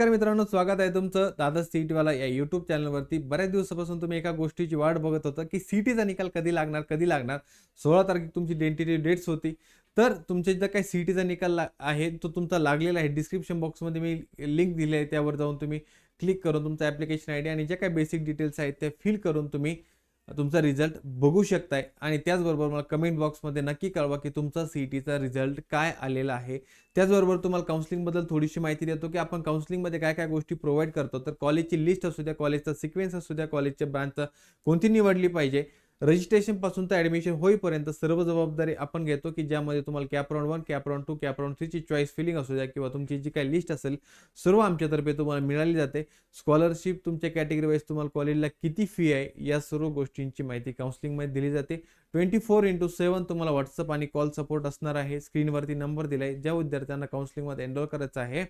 नमस्कार मित्रांनो स्वागत आहे तुमचं दादा सीटीवाला या यूट्यूब चॅनलवरती बऱ्याच दिवसापासून तुम्ही एका गोष्टीची वाट बघत होता की सीटीचा निकाल कधी लागणार कधी लागणार? सोळा तारखेला तुमची डेंटिटी डेट्स होती. तर तुमच्या जर काही सीटीचा निकाल ला- आहे तो तुमचा लागलेला आहे. डिस्क्रिप्शन बॉक्समध्ये मी लिंक दिली आहे त्यावर जाऊन तुम्ही क्लिक करून तुमचा ॲप्लिकेशन आय डी आणि ज्या काही बेसिक डिटेल्स आहेत त्या फिल करून तुम्ही तुमचा रिझल्ट बघू शकताय. आणि त्याचबरोबर मला कमेंट बॉक्समध्ये नक्की कळवा की तुमचा सी टीचा रिझल्ट काय आलेला आहे. त्याचबरोबर तुम्हाला काउन्सिलिंगबद्दल थोडीशी माहिती देतो की आपण काउन्सिलिंगमध्ये काय काय गोष्टी प्रोव्हाइड करतो. तर कॉलेजची लिस्ट असू द्या कॉलेजचा सिक्वेन्स असू द्या कॉलेजच्या ब्रांचचा कोणती निवडली पाहिजे. रजिस्ट्रेशनपासून तर ॲडमिशन होईपर्यंत सर्व जबाबदारी आपण घेतो की ज्यामध्ये तुम्हाला cap round one cap round two cap round थ्रीची choice filling असू द्या किंवा तुमची जी काही लिस्ट असेल सर्व आमच्यातर्फे तुम्हाला मिळाली जाते. स्कॉलरशिप तुमच्या कॅटेगरी वाईज तुम्हाला कॉलेजला किती फी आहे या सर्व गोष्टींची माहिती काउन्सिलिंगमध्ये दिली जाते. ट्वेंटी फोर इंटू सेवन तुम्हाला व्हॉट्सअप आणि कॉल सपोर्ट असणार आहे. स्क्रीनवरती नंबर दिला आहे ज्या विद्यार्थ्यांना काउन्सिलिंगमध्ये एनरोल करायचं आहे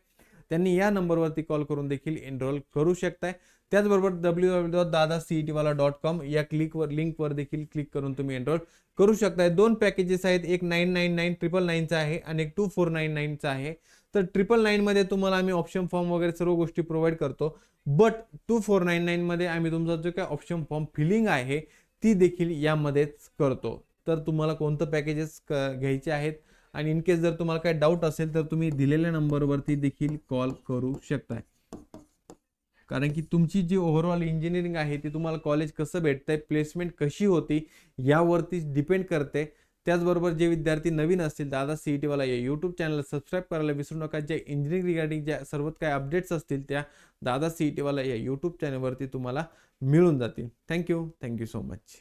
त्यांनी या नंबरवरती कॉल करून देखील एनरोल करू शकताय. त्याचबरोबर डब्ल्यू डब्ल्यू डॉट दादा सी टीवाला डॉट कॉम या क्लिकवर लिंकवर देखील क्लिक करून तुम्ही एनरोल करू शकताय. दोन पॅकेजेस आहेत. एक नाईन नाईन नाईन ट्रिपल नाईनचा आहे आणि एक टू फोर नाईन नाईनचा आहे. तर ट्रिपल नाईनमध्ये तुम्हाला आम्ही ऑप्शन फॉर्म वगैरे सर्व गोष्टी प्रोव्हाइड करतो. बट टू फोर नाईन नाईनमध्ये आम्ही तुमचा जो काय ऑप्शन फॉर्म फिलिंग आहे ती देखील यामध्येच करतो. तर तुम्हाला कोणतं पॅकेजेस घ्यायचे आहेत? आणि इन केस जर तुम्हाला काही डाऊट असेल तर तुम्ही दिलेल्या नंबरवरती देखील कॉल करू शकताय. कारण की तुमची जी ओव्हरऑल इंजिनिअरिंग आहे ती तुम्हाला कॉलेज कसं भेटतंय प्लेसमेंट कशी होती यावरती डिपेंड करते. त्याचबरोबर जे विद्यार्थी नवीन असतील दादा सी ई टीवाला या यूट्यूब चॅनलला सबस्क्राईब करायला विसरू नका. ज्या इंजिनिअरिंग रिगार्डिंग ज्या सर्व काही अपडेट्स असतील त्या दादा सी ई टीवाला या यूट्यूब चॅनलवरती तुम्हाला मिळून जातील. Thank you thank you so much